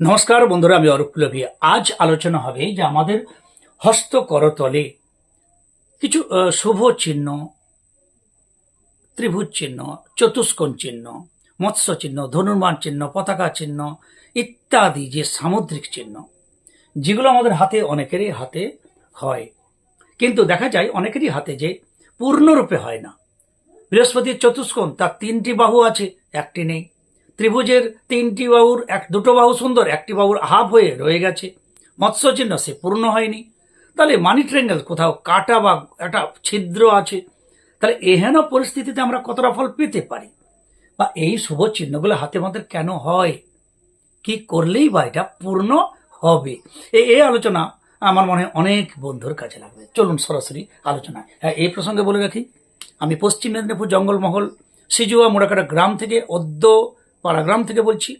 নমস্কার বন্ধুরা, আমি অরূপ পুলভি আজ আলোচনা হবে যে আমাদের হস্ত করতলে কিছু শুভ চিহ্ন, ত্রিভুজ চিহ্ন, চতুষ্কোণ চিহ্ন, মৎস্য চিহ্ন, ধনুর্মান চিহ্ন, পতাকা চিহ্ন ইত্যাদি যে সামুদ্রিক চিহ্ন, যেগুলো আমাদের হাতে অনেকেরই হাতে হয়। কিন্তু দেখা যায় অনেকেরই হাতে যে পূর্ণরূপে হয় না। বৃহস্পতির চতুষ্কোণ, তার তিনটি বাহু আছে, একটি নেই। ত্রিভুজের তিনটি বাহুর এক, দুটো বাহু সুন্দর, একটি বাহুর হাফ হয়ে রয়ে গেছে। মৎস্যচিহ্ন সে পূর্ণ হয়নি। তাহলে মানি ট্রেঙ্গেল কোথাও কাটা বা একটা ছিদ্র আছে, তাহলে এহেন পরিস্থিতিতে আমরা কতটা ফল পেতে পারি? বা এই শুভ চিহ্নগুলো হাতে আমাদের কেন হয়? কি করলেই বা এটা পূর্ণ হবে? এই আলোচনা আমার মনে হয় অনেক বন্ধুর কাজে লাগবে। চলুন সরাসরি আলোচনায়। হ্যাঁ এই প্রসঙ্গে বলে রাখি, আমি পশ্চিম মেদিনীপুর জঙ্গলমহল, সিজুয়া মোড়াকাটা গ্রাম থেকে অদ্য পাড়া গ্রাম থেকে বলছি,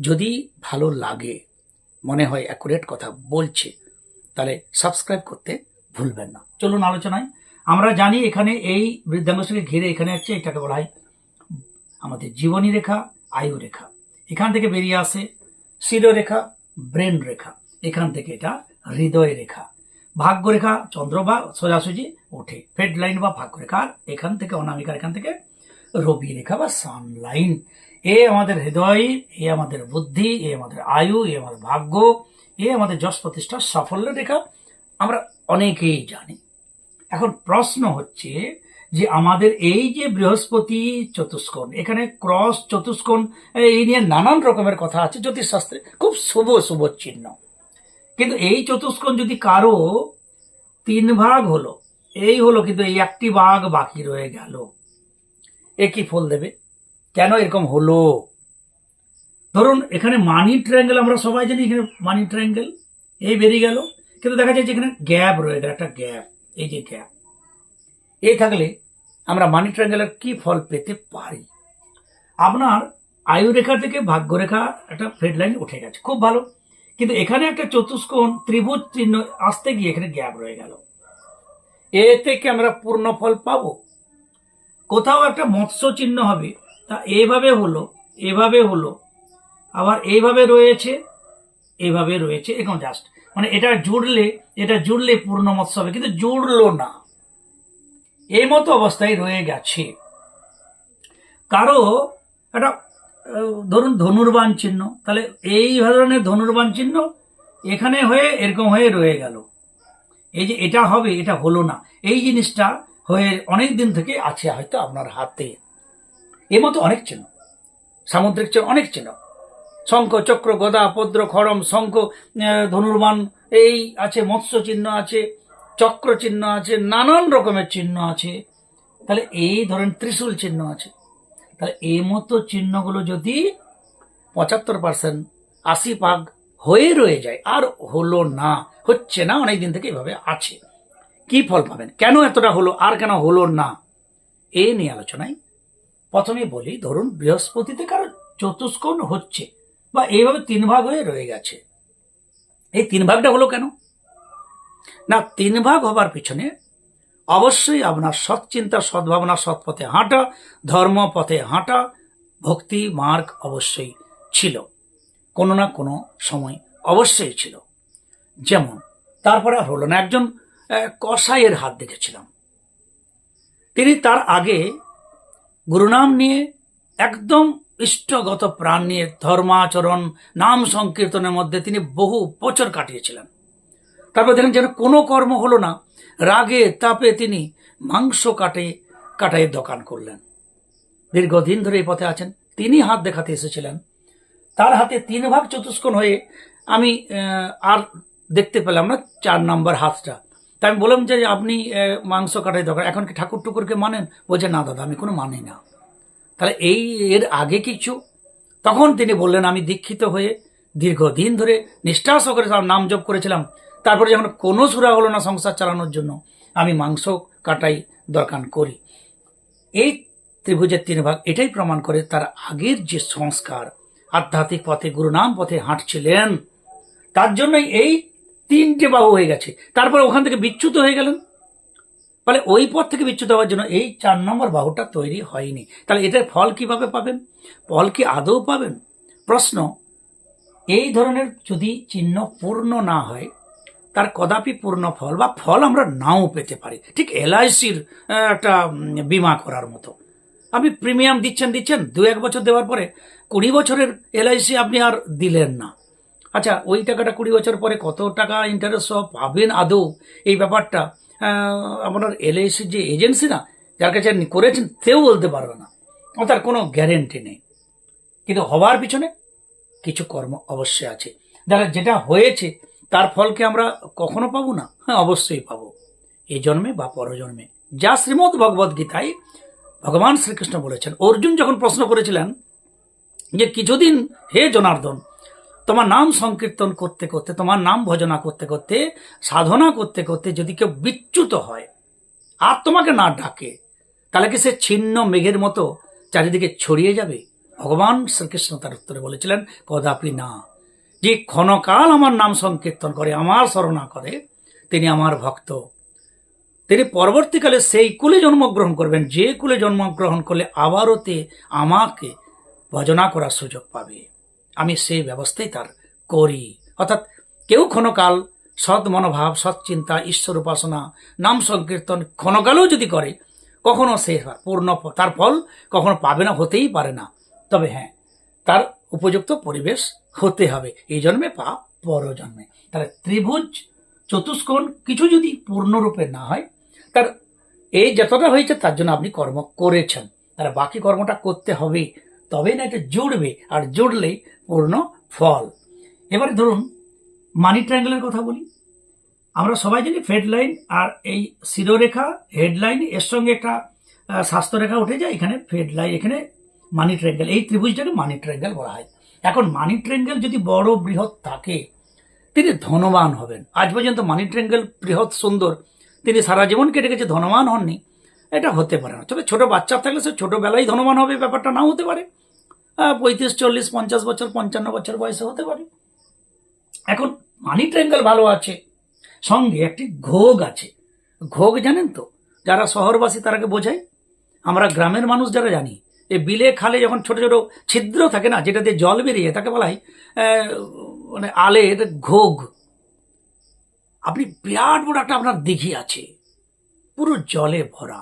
যদি ভালো লাগে, মনে হয় অ্যাকুরেট কথা বলছে, তাহলে সাবস্ক্রাইব করতে ভুলবেন না। চলুন আলোচনায়। আমরা জানি এখানে এই বৃদ্ধাঙ্গকে ঘিরে এখানে আছে এটাকে বলা হয় আমাদের জীবনী রেখা, আয়ু রেখা। এখান থেকে বেরিয়ে আসে শিরোরেখা ব্রেন রেখা। এখান থেকে এটা হৃদয় রেখা। ভাগ্য রেখা চন্দ্র বা সোজাসুজি ওঠে। ফেড লাইন বা ভাগ্য রেখা। আর এখান থেকে অনামিকার এখান থেকে রবি রেখা বা সানলাইন এ আমাদের হৃদয়, এ আমাদের বুদ্ধি, এ আমাদের আয়ু, এ আমাদের ভাগ্য, এ আমাদের যশ প্রতিষ্ঠার সাফল্য রেখা আমরা অনেকেই জানি। এখন প্রশ্ন হচ্ছে যে আমাদের এই যে বৃহস্পতি চতুষ্কোণ, এখানে ক্রস চতুষ্কোণ, এই নিয়ে নানান রকমের কথা আছে জ্যোতিষশাস্ত্রে, খুব শুভ শুভ চিহ্ন। কিন্তু এই চতুষ্কোণ যদি কারও তিন ভাগ হলো, এই হলো কিন্তু এই একটি ভাগ বাকি রয়ে গেল। এ কি ফল দেবে? কেন এরকম হলো? ধরুন, এখানে মানি ট্রায়াঙ্গেল আমরা সবাই জানি, এখানে মানি ট্রায়াঙ্গেল এই বেরিয়ে গেল। কিন্তু দেখা যায় যে এখানে গ্যাপ রয়ে গেল একটা গ্যাপ এই যে গ্যাপ এই থাকলে আমরা মানি ট্রায়াঙ্গেলের কি ফল পেতে পারি? আপনার আয়ু রেখা থেকে ভাগ্য রেখা একটা ফেড লাইন উঠে গেছে, খুব ভালো। কিন্তু এখানে একটা চতুষ্কোণ, ত্রিভুজ চিহ্ন আসতে গিয়ে এখানে গ্যাপ রয়ে গেল। এ থেকে আমরা পূর্ণ ফল পাবো। কোথাও একটা মৎস্য চিহ্ন হবে। তা এইভাবে হলো, এভাবে হলো, আবার এইভাবে রয়েছে, এভাবে রয়েছে। এখন জাস্ট? মানে এটা জুড়লে এটা জুড়লে পূর্ণ মৎস্য হবে, কিন্তু জুড়লো না। এই মতো অবস্থায় রয়ে গেছে। কারও একটা ধরুন ধনুর্বাণ চিহ্ন, তাহলে এই ধরনের ধনুর্বাণ চিহ্ন এখানে হয়ে এরকম হয়ে রয়ে গেল। এই যে এটা হবে, এটা হলো না। এই জিনিসটা হয়ে অনেক দিন থেকে আছে হয়তো আপনার হাতে। এর মতো অনেক চিহ্ন। সামুদ্রিক চিহ্ন অনেক চিহ্ন। শঙ্খ, চক্র, গদা পদ্র খড়ম, শঙ্খ ধনুর্মান, এই আছে, মৎস্য চিহ্ন আছে, চক্র চিহ্ন আছে, নানান রকমের চিহ্ন আছে। তাহলে এই ধরেন ত্রিশূল চিহ্ন আছে। তাহলে এই মতো চিহ্নগুলো যদি পঁচাত্তর পার্সেন্ট আশি ভাগ হয়ে রয়ে যায়, আর হলো না, হচ্ছে না, অনেক দিন থেকে এভাবে আছে। কি ফল পাবেন? কেন এতটা হলো? আর কেন হলো না? এ নিয়ে আলোচনায় প্রথমে বলি, ধরুন বৃহস্পতিতে কারও চতুষ্কোণ হচ্ছে বা এইভাবে তিন ভাগ হয়ে রয়ে গেছে। এই তিন ভাগটা হলো কেন? না, তিন ভাগ হবার পিছনে অবশ্যই আপনার সৎ চিন্তা সদ্ভাবনা সৎ পথে হাঁটা ধর্ম পথে হাঁটা, ভক্তি, মার্গ অবশ্যই ছিল। কোনো না কোনো সময় অবশ্যই ছিল। যেমন, তারপরে আর হলো না। একজন কসাইয়ের হাত দেখেছিলাম। তিনি তার আগে গুরুনাম নিয়ে একদম ইষ্টগত প্রাণ নিয়ে ধর্মাচরণ, নাম সংকীর্তনের মধ্যে তিনি বহু বছর কাটিয়েছিলেন। তারপর দেখেন যেন কোনো কর্ম হলো না। রাগে, তাপে তিনি মাংস কাটে কাটাইয়ের দোকান করলেন। দীর্ঘদিন ধরে এই পথে আছেন। তিনি হাত দেখাতে এসেছিলেন। তার হাতে তিন ভাগ চতুষ্কোণ হয়ে আমি আর দেখতে পেলাম না চার নম্বর হাতটা। তা আমি বললাম যে আপনি মাংস কাটাই দরকার। এখন কি ঠাকুর টুকুরকে মানেন? বলছে, না দাদা, আমি কোনো মানি না। তাহলে এই এর আগে কিছু? তখন তিনি বললেন, আমি দীক্ষিত হয়ে দীর্ঘদিন ধরে নিষ্ঠা সহকারে নাম জপ করেছিলাম। তারপরে যখন কোনো সুরা হলো না সংসার চালানোর জন্য, আমি মাংস কাটাই দরকার করি। এই ত্রিভুজের তিন ভাগ, এটাই প্রমাণ করে তার আগের যে সংস্কার, আধ্যাত্মিক পথে গুরুনাম পথে হাঁটছিলেন, তার জন্যই এই তিনটে বাহু হয়ে গেছে। তারপরে ওখান থেকে বিচ্যুত হয়ে গেলেন। ফলে ওই পথ থেকে বিচ্যুত হওয়ার জন্য এই চার নম্বর বাহুটা তৈরি হয়নি। তাহলে এটার ফল কীভাবে পাবেন? ফল কি আদৌ পাবেন? প্রশ্ন, এই ধরনের যদি চিহ্ন পূর্ণ না হয়, তার কদাপি পূর্ণ ফল বা ফল আমরা নাও পেতে পারি। ঠিক এলআইসির একটা বিমা করার মতো। আপনি প্রিমিয়াম দিচ্ছেন দিচ্ছেন দু এক বছর দেওয়ার পরে কুড়ি বছরের এলআইসি আপনি আর দিলেন না। আচ্ছা ওই টাকাটা কুড়ি বছর পরে কত টাকা ইন্টারেস্ট সহ পাবেন আদৌ? এই ব্যাপারটা আপনার এলআইসির যে এজেন্সি না, যার কাছে করেছেন, সেও বলতে পারবে না। তার কোনো গ্যারেন্টি নেই। কিন্তু হওয়ার পিছনে কিছু কর্ম অবশ্যই আছে। যারা যেটা হয়েছে, তার ফলকে আমরা কখনো পাবো না? হ্যাঁ অবশ্যই পাবো। এই জন্মে বা পরজন্মে যা শ্রীমদ ভগবদ গীতায় ভগবান শ্রীকৃষ্ণ বলেছেন। অর্জুন যখন প্রশ্ন করেছিলেন যে, কিছুদিন হে জনার্দন তোমার নাম সংকীর্তন করতে করতে, তোমার নাম ভজনা করতে করতে, সাধনা করতে করতে যদি কেউ বিচ্যুত হয়, আর তোমাকে না ডাকে, তাহলে কি সে ছিন্ন মেঘের মতো চারিদিকে ছড়িয়ে যাবে? ভগবান শ্রীকৃষ্ণ তার উত্তরে বলেছিলেন, কদাপি না। যে ক্ষণকাল আমার নাম সংকীর্তন করে, আমার স্মরণা করে, তিনি আমার ভক্ত। তিনি পরবর্তীকালে সেই কুলে জন্মগ্রহণ করবেন, যে কুলে জন্মগ্রহণ করলে আবারও তে আমাকে ভজনা করার সুযোগ পাবে। আমি সেই ব্যবস্থাই তার করি। অর্থাৎ কেউ ক্ষণকাল সৎ মনোভাব, সৎ চিন্তা, ঈশ্বর উপাসনা, নাম সংকীর্তন ক্ষণকালেও যদি করে, কখনো সে পূর্ণ তার ফল কখনো পাবে না, হতেই পারে না। তবে হ্যাঁ তার উপযুক্ত পরিবেশ হতে হবে। এই জন্মে পা পর জন্মে। তাহলে ত্রিভুজ, চতুষ্কোণ কিছু যদি পূর্ণরূপে না হয়, তার এই যতটা হয়েছে তার জন্য আপনি কর্ম করেছেন। তাহলে বাকি কর্মটা করতে হবে। তবেই না, এটা জুড়বে। আর জুড়লেই পূর্ণ ফল। এবারে ধরুন মানি ট্রায়াঙ্গেলের কথা বলি। আমরা সবাই জানি ফেড লাইন আর এই শিরোরেখা হেডলাইন এর সঙ্গে একটা স্বাস্থ্যরেখা উঠে যায়, এখানে ফেড লাইন এখানে মানি ট্রায়াঙ্গেল এই ত্রিভুজটাকে মানি ট্রায়াঙ্গেল বলা হয়। এখন মানি ট্রায়াঙ্গেল যদি বড় বৃহৎ থাকে, তিনি ধনবান হবেন। আজ পর্যন্ত মানি ট্রায়াঙ্গেল বৃহৎ সুন্দর, তিনি সারা জীবন কেটে গেছে, ধনবান হননি। এটা হতে পারে না। তবে ছোট বাচ্চা থাকলে সে ছোটবেলায় ধনবান হবে, ব্যাপারটা নাও হতে পারে। পঁয়ত্রিশ, চল্লিশ, পঞ্চাশ বছর, পঞ্চান্ন বছর বয়সে হতে পারে। এখন মানি ট্রায়াঙ্গেল ভালো আছে, সঙ্গে একটি ঘোগ আছে। ঘোগ জানেন তো? যারা শহরবাসী তারাকে বোঝায়। আমরা গ্রামের মানুষ যারা জানি এই বিলে খালে যখন ছোট ছোট ছিদ্র থাকে না, যেটা দিয়ে জল বেরিয়ে, তাকে বলা হয় মানে আলের ঘোগ। আপনি বিরাট বড় একটা আপনার দিঘি আছে, পুরো জলে ভরা।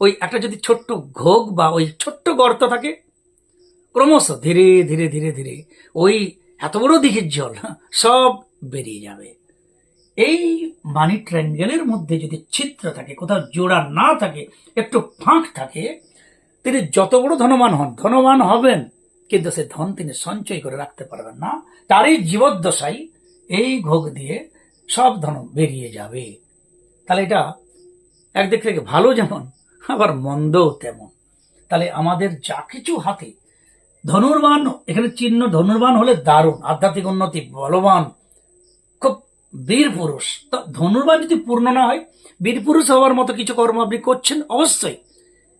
ওই একটা যদি ছোট্ট ঘোগ বা ওই ছোট্ট গর্ত থাকে ক্রমশ ধীরে ধীরে ধীরে ধীরে ওই এত বড় দিঘির জল সব বেরিয়ে যাবে। এই মানি ট্রায়াঙ্গেলের মধ্যে যদি ছিদ্র থাকে, কোথাও জোড়া না থাকে, একটু ফাঁক থাকে, তিনি যত বড় ধনবান হন, ধনবান হবেন, কিন্তু সে ধন তিনি সঞ্চয় করে রাখতে পারবেন না। তারই জীবদ্দশায় এই ঘোগ দিয়ে সব ধন বেরিয়ে যাবে। তাহলে এটা একদিক থেকে ভালো যেমন, আবার মন্দও তেমন। তাহলে আমাদের যা কিছু হাতে ধনুর্বান এখানে চিহ্ন ধনুর্বান হলে দারুণ, আধ্যাত্মিক উন্নতি, বলবান, খুব বীর পুরুষ। তো ধনুর্বান যদি পূর্ণ না হয়, বীর পুরুষ হওয়ার মতো কিছু কর্ম আপনি করছেন, অবশ্যই।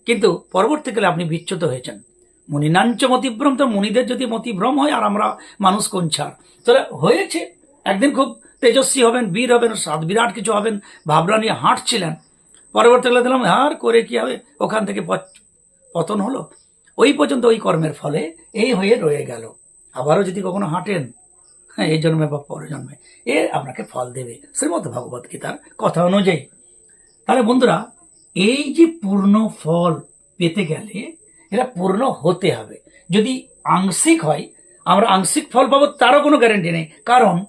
কিন্তু পরবর্তীকালে আপনি বিচ্যুত হয়েছেন। মুনিনাঞ্চ মতিভ্রম, তো মুনিদের যদি মতিভ্রম হয়, আর আমরা মানুষ কোন ছাড়? তাহলে হয়েছে, একদিন খুব তেজস্বী হবেন, বীর হবেন, সাত বিরাট কিছু হবেন, ভাবনা নিয়ে হাঁটছিলেন। পরবর্তীকালে দিলাম আর করে কি হবে? ওখান থেকে পতন হলো? ওই পর্যন্ত ওই কর্মের ফলে এই হয়ে রয়ে গেল। আবারও যদি কখনো হাঁটেন হ্যাঁ এই জন্মে বা পরের জন্মে, এ আপনাকে ফল দেবে। শ্রীমদ ভগবত গীতার কথা অনুযায়ী। তাহলে বন্ধুরা, এই যে পূর্ণ ফল পেতে গেলে এটা পূর্ণ হতে হবে। যদি আংশিক হয়, আমরা আংশিক ফল পাবো তারও কোনো গ্যারেন্টি নেই। কারণ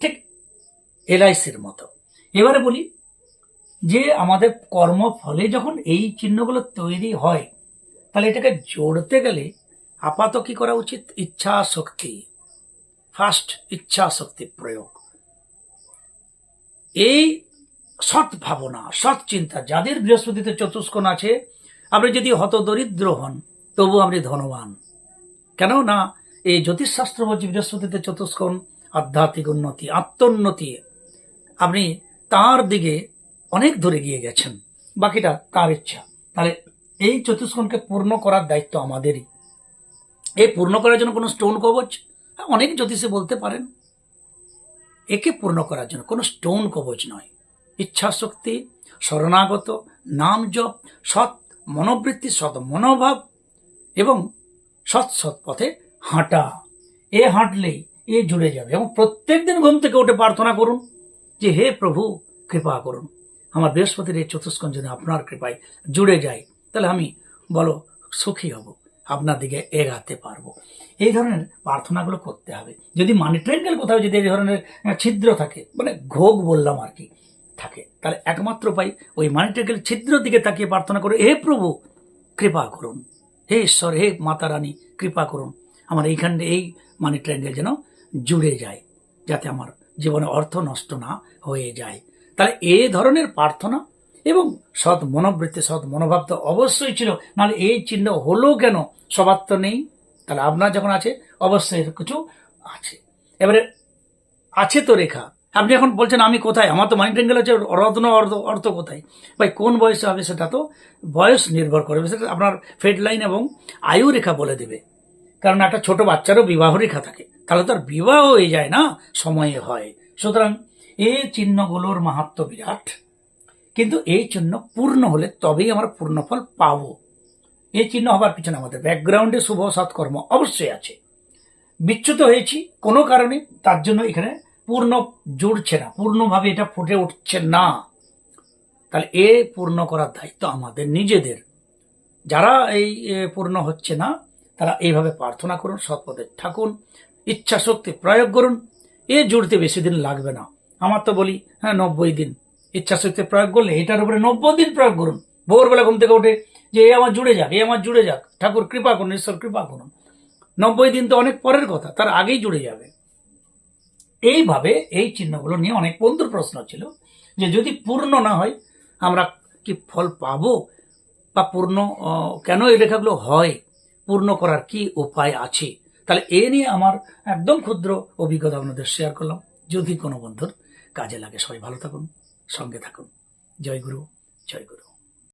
ঠিক এলআইসির মতো। এবারে বলি যে আমাদের কর্মফলে যখন এই চিহ্নগুলো তৈরি হয় তাহলে এটাকে জোড়তে গেলে আপাতত কি করা উচিত? ইচ্ছা শক্তি। ফার্স্ট ইচ্ছা শক্তি প্রয়োগ। এই সৎ ভাবনা, সৎ চিন্তা, যাদের বৃহস্পতিতে চতুষ্কোণ আছে, আপনি যদি হত দরিদ্র হন, তবু আপনি ধনবান। কেন না, এই জ্যোতিষশাস্ত্র বলছে বৃহস্পতিতে চতুষ্কোণ, আধ্যাত্মিক উন্নতি, আত্মোন্নতি। আপনি তার দিকে অনেক দূরে গিয়ে গেছেন। বাকিটা তার ইচ্ছা। তাহলে এই চতুষ্কোণকে পূর্ণ করার দায়িত্ব আমাদেরই। এই পূর্ণ করার জন্য কোনো স্টোন কবচ? হ্যাঁ, অনেক জ্যোতিষে বলতে পারেন। একে পূর্ণ করার জন্য কোনো স্টোন কবচ নয়। ইচ্ছা শক্তি শরণাগত নাম জপ সৎ মনোবৃত্তি সৎ মনোভাব এবং সৎ সৎ পথে হাঁটা। এ হাঁটলেই এ জুড়ে যাবে এবং প্রত্যেকদিন ঘুম থেকে উঠে প্রার্থনা করুন যে হে প্রভু কৃপা করুন। আমার বৃহস্পতির এই চতুষ্কোণ যেন আপনার কৃপায় জুড়ে যায় তাহলে আমি বলো, সুখী হব, আপনার দিকে এগাতে পারব। এই ধরনের প্রার্থনাগুলো করতে হবে। যদি মানি ট্রেঙ্গেল কোথাও যদি এই ধরনের ছিদ্র থাকে মানে ঘোগ বললাম আর কি, থাকে, তাহলে একমাত্র পাই ওই মানি ট্রেঙ্গেল ছিদ্র দিকে তাকিয়ে প্রার্থনা করে, হে প্রভু, কৃপা করুন। হে ঈশ্বর, হে মাতা রানী, কৃপা করুন। আমার এইখানে এই মানি ট্রায়াঙ্গেল যেন জুড়ে যায়, যাতে আমার জীবনে অর্থ নষ্ট না হয়ে যায়। তাহলে এ ধরনের প্রার্থনা এবং সৎ মনোবৃত্তি, সৎ মনোভাব তো অবশ্যই ছিল। নাহলে এই চিহ্ন হলো কেন? সবার তো নেই। তাহলে আপনার যখন আছে, অবশ্যই কিছু আছে। এবারে আছে তো রেখা। আপনি এখন বলছেন, আমি কোথায়? আমার তো মানি ট্যাঙ্গেল আছে রত্ন অর্থ অর্থ কোথায়? ভাই, কোন বয়সে হবে সেটা তো বয়স নির্ভর করবে। সেটা আপনার ফেড লাইন এবং আয়ু রেখা বলে দেবে। কারণ একটা ছোট বাচ্চারও বিবাহ রেখা থাকে। তাহলে তার বিবাহ হয়ে যায় না, সময়ে হয়। সুতরাং এই চিহ্নগুলোর মাহাত্ম বিরাট। কিন্তু এই চিহ্ন পূর্ণ হলে তবেই আমরা পূর্ণফল পাবো। এই চিহ্ন হবার পিছনে আমাদের ব্যাকগ্রাউন্ডে শুভ সৎকর্ম অবশ্যই আছে। বিচ্যুত হয়েছি কোনো কারণে, তার জন্য এখানে পূর্ণ জুড়ছে না, পূর্ণভাবে এটা ফুটে উঠছে না। তাহলে এ পূর্ণ করার দায়িত্ব আমাদের নিজেদের। যারা এই পূর্ণ হচ্ছে না, তারা এইভাবে প্রার্থনা করুন সৎপথে থাকুন ইচ্ছা শক্তি প্রয়োগ করুন, এ জুড়তে বেশি দিন লাগবে না। আমার তো বলি হ্যাঁ নব্বই দিন। ইচ্ছা শক্তি প্রয়োগ করলে এটার উপরে নব্বই দিন প্রয়োগ করুন। ভোরবেলা ঘুম থেকে উঠে যে এ আমার জুড়ে যাক এ আমার জুড়ে যাক, ঠাকুর কৃপা করুন, ঈশ্বর কৃপা করুন। নব্বই দিন তো অনেক পরের কথা, তার আগেই জুড়ে যাবে। এইভাবে এই চিহ্নগুলো নিয়ে অনেক বন্ধুর প্রশ্ন ছিল যে যদি পূর্ণ না হয়, আমরা কি ফল পাবো? বা পূর্ণ কেন এই লেখাগুলো হয়? পূর্ণ করার কি উপায় আছে? তাহলে এ নিয়ে আমার একদম ক্ষুদ্র অভিজ্ঞতা আপনাদের শেয়ার করলাম। যদি কোনো বন্ধুর কাজে লাগে, সবাই ভালো থাকুন। সঙ্গে থাকুন। জয় গুরু জয় গুরু।